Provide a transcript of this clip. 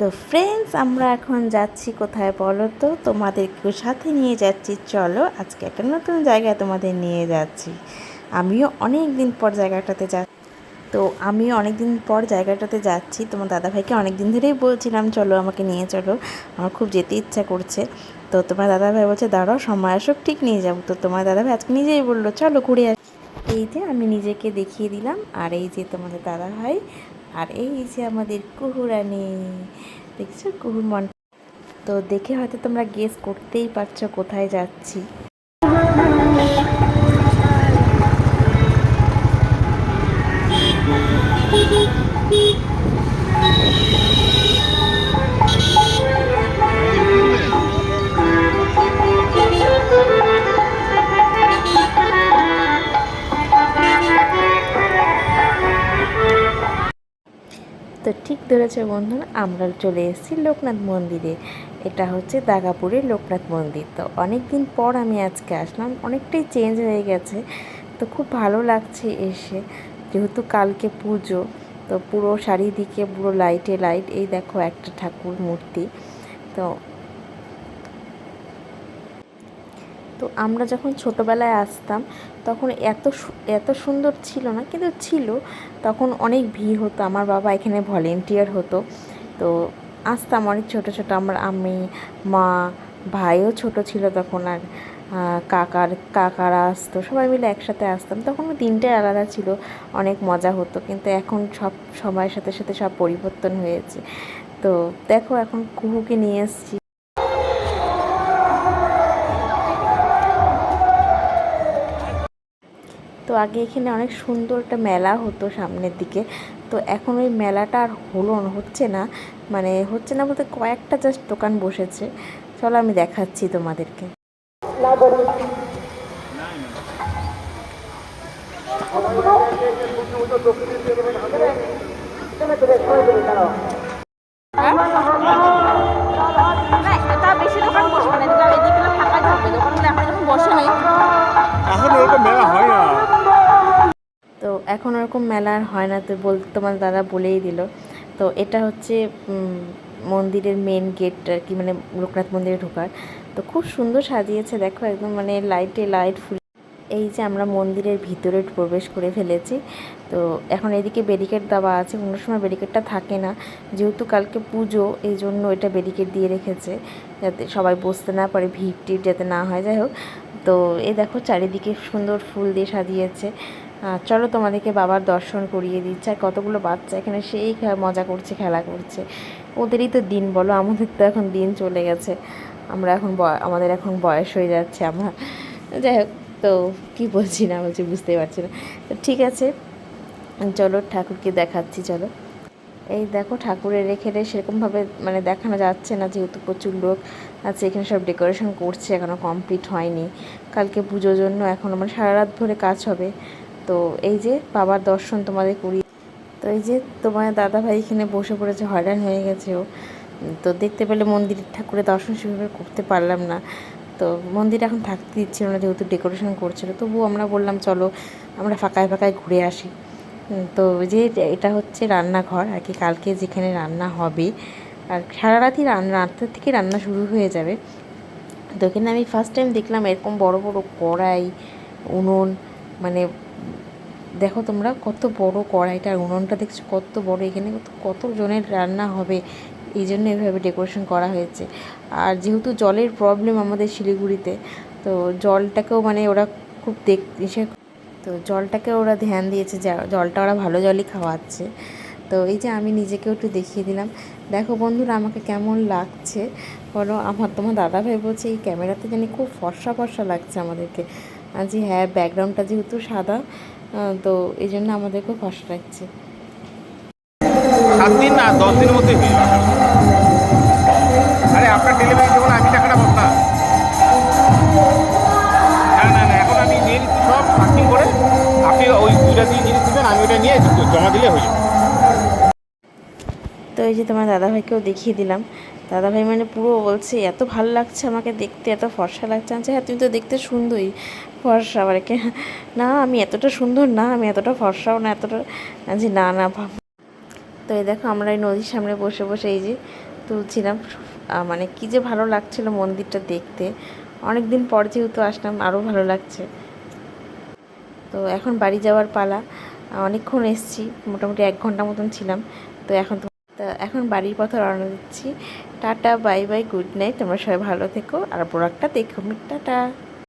তো ফ্রেন্ডস আমরা এখন যাচ্ছি কোথায় বলো তো? তোমাদেরকেও সাথে নিয়ে যাচ্ছি। চলো, আজকে একটা নতুন জায়গায় তোমাদের নিয়ে যাচ্ছি। আমিও অনেক দিন পর জায়গাটাতে যা, তো আমিও অনেক দিন পর জায়গাটাতে যাচ্ছি। তোমার দাদাভাইকে অনেক দিন ধরেই বলছিলাম, চলো আমাকে নিয়ে চলো। আমার খুব যেতে ইচ্ছা করছে। তো তোমার দাদাভাই বলছে, দাঁড়াও, সময় আসুক, ঠিক নিয়ে যাব। তো তোমার দাদাভাই আজকে নিজেই বলল, চলো ঘুরে আস এই যে আমি নিজেকে দেখিয়ে দিলাম। আর এই যে তোমাদের দাদাভাই আর এই যে আমাদের কুহুরানি, দেখছ কুহুর মন? তো দেখে হয়তো তোমরা গেস করতেই পারছ কোথায় যাচ্ছি। তো ধরেছে বন্ধুরা, আমরা চলে এসেছি লোকনাথ মন্দিরে। এটা হচ্ছে দাগাপুরের লোকনাথ মন্দির। তো অনেক দিন পর আমি আজকে আসলাম, অনেকটাই চেঞ্জ হয়ে গেছে। তো খুব ভালো লাগছে এসে, যেহেতু কালকে পুজো, তো পুরো চারিদিকে পুরো লাইটে লাইট এই দেখো একটা ঠাকুর মূর্তি। তো তো আমরা যখন ছোটোবেলায় আসতাম, তখন এত এত সুন্দর ছিল না, কিন্তু ছিল। তখন অনেক ভিড় হতো, আমার বাবা এখানে ভলেন্টিয়ার হতো। তো আসতাম অনেক ছোটো ছোটো আমার, আমি, মা, ভাইও ছোট ছিল তখন আর কাকার, কাকারা আসতো, সবাই মিলে একসাথে আসতাম। তখন দিনটাই আলাদা ছিল, অনেক মজা হতো, কিন্তু এখন সব সময়ের সাথে সাথে সব পরিবর্তন হয়েছে। তো দেখো, এখন কুহুকে নিয়ে এসেছি। আগে এখানে অনেক সুন্দর একটা মেলা হতো সামনের দিকে। তো এখন ওই মেলাটা আর হলো হচ্ছে না। মানে হচ্ছে না বলতে কয়েকটা জাস্ট দোকান বসেছে। চলো আমি দেখাচ্ছি তোমাদেরকে। না। এখন ওরকম মেলা আর হয় না, তো বল, তোমার দাদা বলেই দিল। তো এটা হচ্ছে মন্দিরের মেন গেট আর কি মানে লোকনাথ মন্দিরে ঢোকার। তো খুব সুন্দর সাজিয়েছে, দেখো একদম মানে লাইটে লাইট ফুল এই যে আমরা মন্দিরের ভিতরে প্রবেশ করে ফেলেছি। তো এখন এদিকে ব্যারিকেড দেওয়া আছে, কোনো সময় ব্যারিকেডটা থাকে না। যেহেতু কালকে পুজো, এই জন্য এটা ব্যারিকেড দিয়ে রেখেছে, যাতে সবাই বসতে না পারে ভিড় টিড় যাতে না হয়। যাই হোক, তো এই দেখো চারিদিকে সুন্দর ফুল দিয়ে সাজিয়েছে। চলো তোমাদেরকে বাবার দর্শন করিয়ে দিচ্ছে। আর কতগুলো বাচ্চা এখানে, সেই মজা করছে, খেলা করছে। ওদেরই তো দিন বলো, আমাদের তো এখন দিন চলে গেছে। আমরা এখন আমাদের এখন বয়স হয়ে যাচ্ছে আমরা। যাই হোক, তো কী বলছি না বলছি বুঝতে পারছি না। তো ঠিক আছে, চলো ঠাকুরকে দেখাচ্ছি, চলো। এই দেখো, ঠাকুরের এখানে সেরকমভাবে মানে দেখানো যাচ্ছে না, যেহেতু প্রচুর লোক আছে, এখানে সব ডেকোরেশন করছে এখনও কমপ্লিট হয়নি। কালকে পুজোর জন্য এখন আমার সারা রাত ধরে কাজ হবে। তো এই যে বাবার দর্শন তোমাদের করি তো এই যে তোমার দাদাভাই এখানে বসে পড়েছে, হয়রান হয়ে গেছে ও। তো দেখতে পেলে মন্দিরের ঠাকুরের দর্শন সেভাবে করতে পারলাম না। তো মন্দির এখন থাকতে দিচ্ছিল না, যেহেতু ডেকোরেশন করছিল। তবুও আমরা বললাম, চলো, আমরা ফাঁকায় ফাঁকায় ঘুরে আসি। তো যে এটা হচ্ছে রান্নাঘর, আর কি কালকে যেখানে রান্না হবে। আর সারা রাতই রান্না রাতটার থেকে রান্না শুরু হয়ে যাবে। তো এখানে আমি ফার্স্ট টাইম দেখলাম এরকম বড় বড় কড়াই, উনুন মানে দেখো তোমরা কত বড় কড়াইটা, আর উনুনটা দেখছ কত বড়, এখানে কত জনের রান্না হবে, এই জন্য এভাবে ডেকোরেশন করা হয়েছে। আর যেহেতু জলের প্রবলেম আমাদের শিলিগুড়িতে, তো জলটাকেও মানে ওরা খুব দেখ তো জলটাকে ওরা ধ্যান দিয়েছে যে জলটা ওরা ভালো জলই খাওয়াচ্ছে। তো এই যে আমি নিজেকেও একটু দেখিয়ে দিলাম। দেখো বন্ধুরা, আমাকে কেমন লাগছে? বলো, আমার তোমার দাদা ভাই বলছে, এই ক্যামেরাতে জানি খুব ফর্সা ফর্সা লাগছে আমাদেরকে। যে হ্যাঁ ব্যাকগ্রাউন্ডটা যেহেতু সাদা তো এই জন্য আমাদের খুব ফর্সা লাগছে। সাত দিন না দশ দিনের মধ্যে হয়ে আরে আপনার ডেলিভারি দেবো না আমি টাকাটা পাবো না না না না এখন আমি নিয়ে নিচ্ছি সব পার্কিং করে। আপনি ওই জিনিস দেবেন আমি ওটা নিয়ে জমা দিলে হয়ে যাবে। তো এই যে তোমার দাদাভাইকেও দেখিয়ে দিলাম। দাদাভাই মানে পুরো বলছে, এত ভালো লাগছে আমাকে দেখতে, এত ফর্সা লাগছে। আমি হ্যাঁ তুমি তো দেখতে সুন্দরই ফর্সা। আবার কে, না, আমি এতটা সুন্দর না, আমি এতটা ফর্সাও না, এতটা যে না না, ভাব তো এই দেখো আমরা এই নদীর সামনে বসে বসে এই যে তুলছিলাম মানে কি যে ভালো লাগছিল মন্দিরটা দেখতে। অনেক দিন পর যেহেতু আসলাম আরও ভালো লাগছে। তো এখন বাড়ি যাওয়ার পালা, অনেকক্ষণ এসছি, মোটামুটি এক ঘণ্টা মতন ছিলাম। তো এখন তা এখন বাড়ির পথে রওনা দিচ্ছি। Tata, bye bye, good night. তোমরা সবাই ভালো থেকো। আর প্রোডাক্টটা দেখো। টাটা।